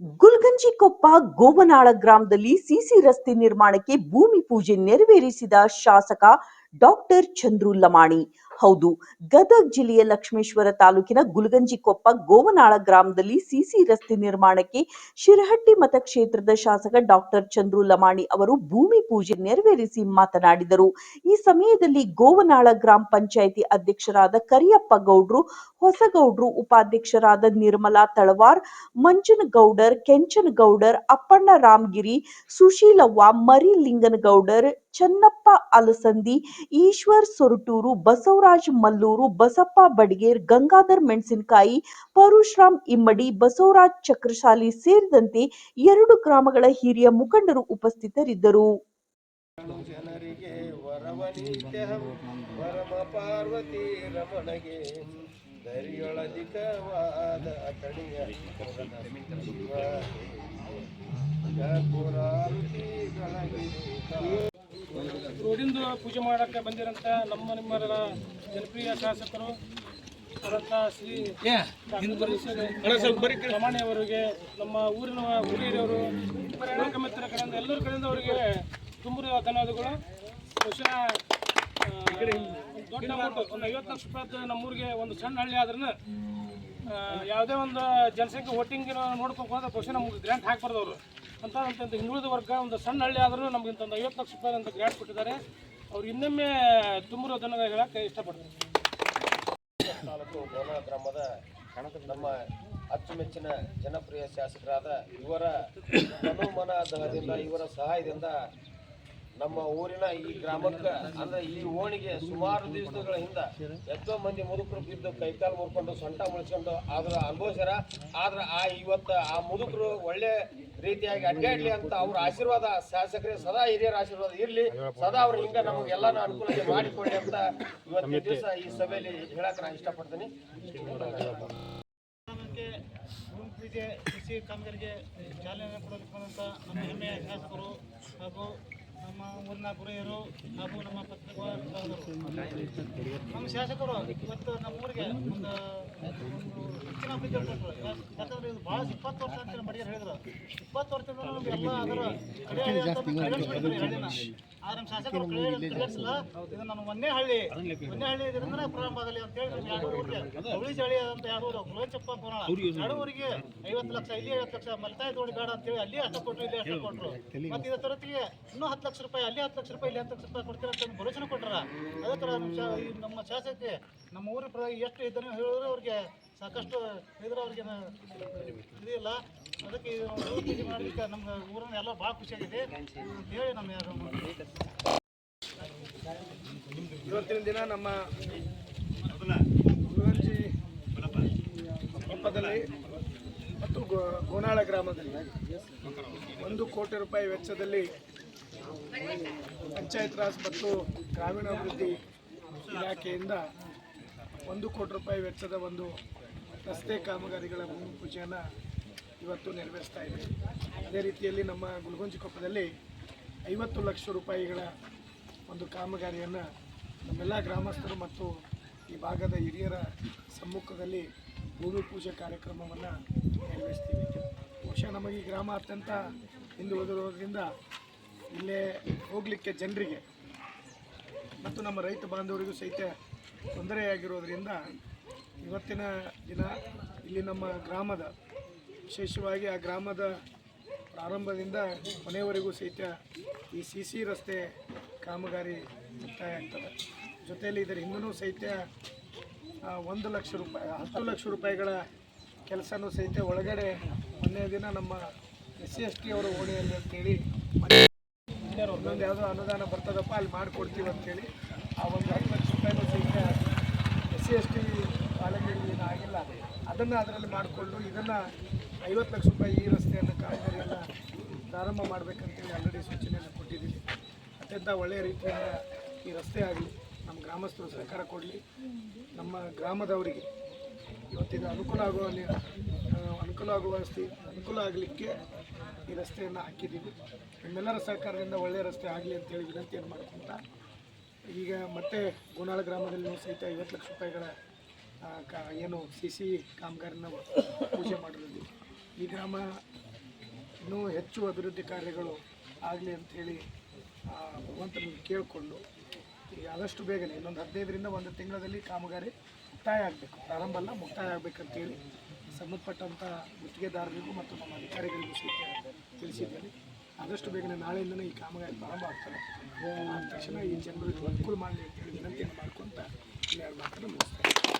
ಗುಲ್ಗಂಜಿಕೊಪ್ಪ ಗೋವನಾಳ ಗ್ರಾಮದಲ್ಲಿ ಸಿಸಿ ರಸ್ತೆ ನಿರ್ಮಾಣಕ್ಕೆ ಭೂಮಿ ಪೂಜೆ ನೆರವೇರಿಸಿದ ಶಾಸಕ ಡಾಕ್ಟರ್ ಚಂದ್ರು ಲಮಾಣಿ. ಹೌದು. ಗದಗ ಜಿಲ್ಲೆಯ ಲಕ್ಷ್ಮೇಶ್ವರ ತಾಲೂಕಿನ ಗುಲಗಂಜಿಕೊಪ್ಪ ಗೋವನಾಳ ಗ್ರಾಮದಲ್ಲಿ ಸಿಸಿ ರಸ್ತೆ ನಿರ್ಮಾಣಕ್ಕೆ ಶಿರಹಟ್ಟಿ ಮತಕ್ಷೇತ್ರದ ಶಾಸಕ ಡಾಕ್ಟರ್ ಚಂದ್ರು ಲಮಾಣಿ ಅವರು ಭೂಮಿ ಪೂಜೆ ನೆರವೇರಿಸಿ ಮಾತನಾಡಿದರು. ಈ ಸಮಯದಲ್ಲಿ ಗೋವನಾಳ ಗ್ರಾಮ ಪಂಚಾಯಿತಿ ಅಧ್ಯಕ್ಷರಾದ ಕರಿಯಪ್ಪ ಗೌಡ್ರು ಹೊಸಗೌಡ್ರು, ಉಪಾಧ್ಯಕ್ಷರಾದ ನಿರ್ಮಲಾ ತಳವಾರ್, ಮಂಜನಗೌಡರ್, ಕೆಂಚನಗೌಡರ್, ಅಪ್ಪಣ್ಣ ರಾಮಗಿರಿ, ಸುಶೀಲವ್ವ, ಮರಿಲಿಂಗನಗೌಡರ್, ಚನ್ನಪ್ಪ ಅಲಸಂದಿ, ಈಶ್ವರ್ ಸೊರಟೂರು, ಬಸವರಾಜ್ ಮಲ್ಲೂರು, ಬಸಪ್ಪ ಬಡಿಗೇರ್, ಗಂಗಾಧರ್ ಮೆಣಸಿನಕಾಯಿ, ಪರಶುರಾಮ್ ಇಮ್ಮಡಿ, ಬಸವರಾಜ್ ಚಕ್ರಶಾಲಿ ಸೇರಿದಂತೆ ಎರಡು ಗ್ರಾಮಗಳ ಹಿರಿಯ ಮುಖಂಡರು ಉಪಸ್ಥಿತರಿದ್ದರು. ಪೂಜೆ ಮಾಡಕ್ಕೆ ಬಂದಿರಂತ ನಮ್ಮ ನಿಮ್ಮೆಲ್ಲರ ಜನಪ್ರಿಯ ಶಾಸಕರು ಶ್ರೀ ಅವರಿಗೆ ನಮ್ಮ ಊರಿನ ಹಿರಿಯರವರು ಮಿತ್ರ ಕಡೆಯಿಂದ ಎಲ್ಲರ ಕಡೆಯಿಂದ ಅವರಿಗೆ ತುಂಬ ಧನ್ಯವಾದಗಳು. ಬಹುಶಃ ಒಂದು ದೊಡ್ಡ ಒಂದು ಐವತ್ತು ಲಕ್ಷ ರೂಪಾಯಿ ನಮ್ಮೂರಿಗೆ ಒಂದು ಸಣ್ಣ ಹಳ್ಳಿ ಆದ್ರೂ ಯಾವುದೇ ಒಂದು ಜನಸಂಖ್ಯೆ ವೋಟಿಂಗ್ ನೋಡ್ಕೊಂಡು ಹೋದ್ರೆ ಬಹುಶಃ ನಮ್ಗೆ ಗ್ರ್ಯಾಂಟ್ ಹಾಕ್ಬಾರ್ದು ಅವರು. ಅಂತ ಅಂತ ಹಿಂದುಳಿದ ವರ್ಗ ಒಂದು ಸಣ್ಣ ಹಳ್ಳಿ ಆದರೂ ನಮ್ಗೆ ಒಂದು ಐವತ್ತು ಲಕ್ಷ ರೂಪಾಯಿ ಅಂತ ಗ್ರ್ಯಾಂಟ್ ಕೊಟ್ಟಿದ್ದಾರೆ. ಅವ್ರು ಇನ್ನೊಮ್ಮೆ ತುಂಬಿರೋ ಧನ್ಯವಾದ ಹೇಳಕ್ಕೆ ಇಷ್ಟಪಡ್ತೀನಿ. ತಾಲೂಕು ಗೋನ ಗ್ರಾಮದ ನಮ್ಮ ಅಚ್ಚುಮೆಚ್ಚಿನ ಜನಪ್ರಿಯ ಶಾಸಕರಾದ ಇವರ ಮನೋಮನ ದಳದಿಂದ ಇವರ ಸಹಾಯದಿಂದ ನಮ್ಮ ಊರಿನ ಈ ಗ್ರಾಮಕ್ಕೆ, ಅಂದ್ರೆ ಈ ಓಣಿಗೆ ಸುಮಾರು ದಿವಸಗಳ ಹಿಂದ ಎಷ್ಟೋ ಮಂದಿ ಮುದುಕರು ಬಿದ್ದು ಕೈಕಾಲು ಮುರ್ಕೊಂಡು ಸೊಂಟ ಮುಳಿಸ್ಕೊಂಡು ಆದ್ರ ಅನುಭವಿಸ್ಯಾರ. ಆದ್ರೆ ಆ ಇವತ್ತು ಆ ಮುದುಕರು ಒಳ್ಳೆ ರೀತಿಯಾಗಿ ಅಡ್ಡಾಡ್ಲಿ ಅಂತ ಅವ್ರ ಆಶೀರ್ವಾದ ಶಾಸಕರೇ ಸದಾ ಹಿರಿಯರ ಆಶೀರ್ವಾದ ಇರಲಿ. ಸದಾ ಅವ್ರ ಹಿಂಗ ನಮಗೆಲ್ಲಾನು ಅನುಕೂಲ ಮಾಡಿಕೊಡಿ ಅಂತ ಇವತ್ತಿನ ದಿವಸ ಈ ಸಭೆಯಲ್ಲಿ ಹೇಳಕ್ ನಾನು ಇಷ್ಟಪಡ್ತೀನಿ. ಕಾಮಗಾರಿಗೆ ಚಾಲನೆ ಕೊಡೋದಕ್ಕೆ ಬಂದಂಥ ನಮ್ಮ ಹೆಮ್ಮೆಯ ಶಾಸಕರು ಹಾಗೂ ನಮ್ಮ ಊರಿನ ಗುರಿಯರು ಹಾಗೂ ನಮ್ಮ ಪತ್ರಿಕೋದ್ಯಮರು ನಮ್ಮ ಶಾಸಕರು ಇವತ್ತು ನಮ್ಮ ಊರಿಗೆ ಒಂದು ಹೆಚ್ಚಿನ ಅಭಿವೃದ್ಧಿ ಯಾಕಂದ್ರೆ ಇದು ಭಾಳ ಇಪ್ಪತ್ತು ವರ್ಷ ಅಂತ ಬಡಿಯರು ಹೇಳಿದ್ರು. ಇಪ್ಪತ್ತು ವರ್ಷದಿಂದ ನಮ್ಗೆ ಎಲ್ಲ ಅದರ ಆದ್ರೆ ನಮ್ಮ ಶಾಸಕರು ಕಡೆಗಣಿಸಿಲ್ಲ ಇದು ನಮ್ಮ ಒಂದೇ ಹಳ್ಳಿ. ಒಂದೇ ಹಳ್ಳಿ ಇದರಿಂದ ಪ್ರಾರಂಭ ಆಗಲಿ ಅಂತ ಹೇಳಿ ನಮ್ಮ ಎರಡು ಊರಿಗೆ. ಹುಳಿ ಚಳಿ ಅಂತ ಎರಡು ಊರು ಗುಲಚಪ್ಪ ಪುರಾಣ. ಎರಡು ಊರಿಗೆ ಐವತ್ತು ಲಕ್ಷ ಇಲ್ಲಿ ಐವತ್ತು ಲಕ್ಷ ಮಲ್ತಾಯಿ ತೋಡಿ ಬೇಡ ಅಂತೇಳಿ ಅಲ್ಲಿ ಹತ್ತು ಕೊಟ್ಟರು ಇಲ್ಲಿ ಅಷ್ಟು ಕೊಟ್ಟರು ಮತ್ತೆ ಇದರ ತರತಿಗೆ ಇನ್ನೂ ಹತ್ತು ಲಕ್ಷ ರೂಪಾಯಿ ಅಲ್ಲಿ ಹತ್ತು ಲಕ್ಷ ರೂಪಾಯಿ ಇಲ್ಲಿ ಹತ್ತು ಲಕ್ಷ ರೂಪಾಯಿ ಕೊಡ್ತೀರ ಅಂತ ಭರವಸೆ ಕೊಟ್ಟರ ಅದೇ ಥರ ನಮ್ಮ ನಮ್ಮ ಶಾಸಕರಿಗೆ ನಮ್ಮ ಊರ ಎಷ್ಟು ಇದನ್ನು ಹೇಳಿದ್ರು ಅವ್ರಿಗೆ ಸಾಕಷ್ಟು ಇದ್ರ ಅವ್ರಿಗೆ ಇದಿಲ್ಲ ಅದಕ್ಕೆ ಇದು ಮಾಡಲಿಕ್ಕೆ ನಮ್ಗೆ ಊರನ್ನ ಎಲ್ಲ ಭಾಳ ಖುಷಿಯಾಗಿದೆ ಹೇಳಿ ನಮ್ಮ ಇವತ್ತಿನ ದಿನ ನಮ್ಮ ಗುರುವಂಜಿ ಹಬ್ಬದಲ್ಲಿ ಮತ್ತು ಗೋನಾಳ ಗ್ರಾಮದಲ್ಲಿ ಒಂದು ಕೋಟಿ ರೂಪಾಯಿ ವೆಚ್ಚದಲ್ಲಿ ಪಂಚಾಯತ್ ರಾಜ್ ಮತ್ತು ಗ್ರಾಮೀಣಾಭಿವೃದ್ಧಿ ಇಲಾಖೆಯಿಂದ ಒಂದು ಕೋಟಿ ರೂಪಾಯಿ ವೆಚ್ಚದ ಒಂದು ರಸ್ತೆ ಕಾಮಗಾರಿಗಳ ಭೂಮಿ ಪೂಜೆಯನ್ನು ಇವತ್ತು ನೆರವೇರಿಸ್ತಾ ಇದೆ. ಅದೇ ರೀತಿಯಲ್ಲಿ ನಮ್ಮ ಗುಲ್ಗೊಂಜಿ ಕೊಪ್ಪದಲ್ಲಿ ಐವತ್ತು ಲಕ್ಷ ರೂಪಾಯಿಗಳ ಒಂದು ಕಾಮಗಾರಿಯನ್ನು ನಮ್ಮೆಲ್ಲ ಗ್ರಾಮಸ್ಥರು ಮತ್ತು ಈ ಭಾಗದ ಹಿರಿಯರ ಸಮ್ಮುಖದಲ್ಲಿ ಭೂಮಿ ಪೂಜೆ ಕಾರ್ಯಕ್ರಮವನ್ನು ನೆರವೇರಿಸ್ತೀವಿ. ಬಹುಶಃ ನಮಗೆ ಈ ಗ್ರಾಮ ಅತ್ಯಂತ ಹಿಂದುಳಿದಿರೋದ್ರಿಂದ ಇಲ್ಲೇ ಹೋಗಲಿಕ್ಕೆ ಜನರಿಗೆ ಮತ್ತು ನಮ್ಮ ರೈತ ಬಾಂಧವರಿಗೂ ಸಹಿತ ತೊಂದರೆಯಾಗಿರೋದ್ರಿಂದ ಇವತ್ತಿನ ದಿನ ಇಲ್ಲಿ ನಮ್ಮ ಗ್ರಾಮದ ವಿಶೇಷವಾಗಿ ಆ ಗ್ರಾಮದ ಪ್ರಾರಂಭದಿಂದ ಕೊನೆಯವರೆಗೂ ಸಹಿತ ಈ ಸಿ ಸಿ ರಸ್ತೆ ಕಾಮಗಾರಿ ಮುಕ್ತಾಯ ಆಗ್ತದೆ. ಜೊತೆಯಲ್ಲಿ ಇದರ ಹಿಂದೂ ಸಹಿತ ಒಂದು ಲಕ್ಷ ರೂಪಾಯಿ, ಹತ್ತು ಲಕ್ಷ ರೂಪಾಯಿಗಳ ಕೆಲಸನೂ ಸಹಿತ ಒಳಗಡೆ ಮೊನ್ನೆ ದಿನ ನಮ್ಮ ಎಸ್ ಸಿ ಎಸ್ ಟಿ ಅವರ ಓಣಿಯಲ್ಲಿ ಅಂತೇಳಿ ಒಂದೊಂದು ಯಾವುದೋ ಅನುದಾನ ಬರ್ತದಪ್ಪ, ಅಲ್ಲಿ ಮಾಡಿಕೊಡ್ತೀವಿ ಅಂತೇಳಿ ಆ ಒಂದು ಹತ್ತು ಲಕ್ಷ ರೂಪಾಯಿನೂ ಸಹಿತ ಎಸ್ ಸಿ ಎಸ್ ಟಿ ಕಾಲೇಜಲ್ಲಿ ಆಗಿಲ್ಲ. ಅದನ್ನು ಅದರಲ್ಲಿ ಮಾಡಿಕೊಂಡು ಇದನ್ನು ಐವತ್ತು ಲಕ್ಷ ರೂಪಾಯಿ ಈ ರಸ್ತೆಯನ್ನು ಕಾಮಗಾರಿಯನ್ನು ಪ್ರಾರಂಭ ಮಾಡಬೇಕಂತೇಳಿ ಆಲ್ರೆಡಿ ಸೂಚನೆಯನ್ನು ಕೊಟ್ಟಿದ್ದೀವಿ. ಅತ್ಯಂತ ಒಳ್ಳೆಯ ರೀತಿಯಿಂದ ಈ ರಸ್ತೆ ಆಗಲಿ, ನಮ್ಮ ಗ್ರಾಮಸ್ಥರು ಸಹಕಾರ ಕೊಡಲಿ. ನಮ್ಮ ಗ್ರಾಮದವರಿಗೆ ಇವತ್ತಿನ ಅನುಕೂಲ ಆಗುವ ಅನುಕೂಲ ಆಗುವ ಸ್ಥಿ ಅನುಕೂಲ ಆಗಲಿಕ್ಕೆ ಈ ರಸ್ತೆಯನ್ನು ಹಾಕಿದ್ದೀವಿ. ನಿಮ್ಮೆಲ್ಲರ ಸಹಕಾರದಿಂದ ಒಳ್ಳೆಯ ರಸ್ತೆ ಆಗಲಿ ಅಂತೇಳಿ ವಿನಂತಿಯನ್ನು ಮಾಡ್ಕೊಂತ ಈಗ ಮತ್ತೆ ಗೋನಾಳ ಗ್ರಾಮದಲ್ಲಿ ಸಹಿತ ಐವತ್ತು ಲಕ್ಷ ರೂಪಾಯಿಗಳ ಏನು ಸಿ ಸಿ ಕಾಮಗಾರಿನ ಪೂಜೆ ಮಾಡಿದ್ವಿ ಈ ಗ್ರಾಮ ಇನ್ನೂ ಹೆಚ್ಚು ಅಭಿವೃದ್ಧಿ ಕಾರ್ಯಗಳು ಆಗಲಿ ಅಂಥೇಳಿ ಭಗವಂತನಿಗೆ ಕೇಳಿಕೊಂಡು ಈಗ ಆದಷ್ಟು ಬೇಗನೆ, ಇನ್ನೊಂದು ಹದಿನೈದರಿಂದ ಒಂದು ತಿಂಗಳಲ್ಲಿ ಕಾಮಗಾರಿ ಮುಕ್ತಾಯ ಆಗಬೇಕು. ಪ್ರಾರಂಭ ಅಲ್ಲ, ಮುಕ್ತಾಯ ಆಗಬೇಕಂತೇಳಿ ಸಂಬಂಧಪಟ್ಟಂಥ ಗುತ್ತಿಗೆದಾರರಿಗೂ ಮತ್ತು ನಮ್ಮ ಅಧಿಕಾರಿಗಳಿಗೂ ಸಹಿತ ತಿಳಿಸಿದ್ದೇನೆ. ಆದಷ್ಟು ಬೇಗನೆ ನಾಳೆಯಿಂದನೇ ಈ ಕಾಮಗಾರಿ ಪ್ರಾರಂಭ ಆಗ್ತದೆ. ಆದ ತಕ್ಷಣ ಈ ಜನರಿಗೆ ಅನುಕೂಲ ಮಾಡಲಿ ಅಂತೇಳಿ ವಿನಂತಿಯನ್ನು ಮಾಡ್ಕೊತ ಮಾತನ್ನು ಮುಗಿಸ್ತೇನೆ.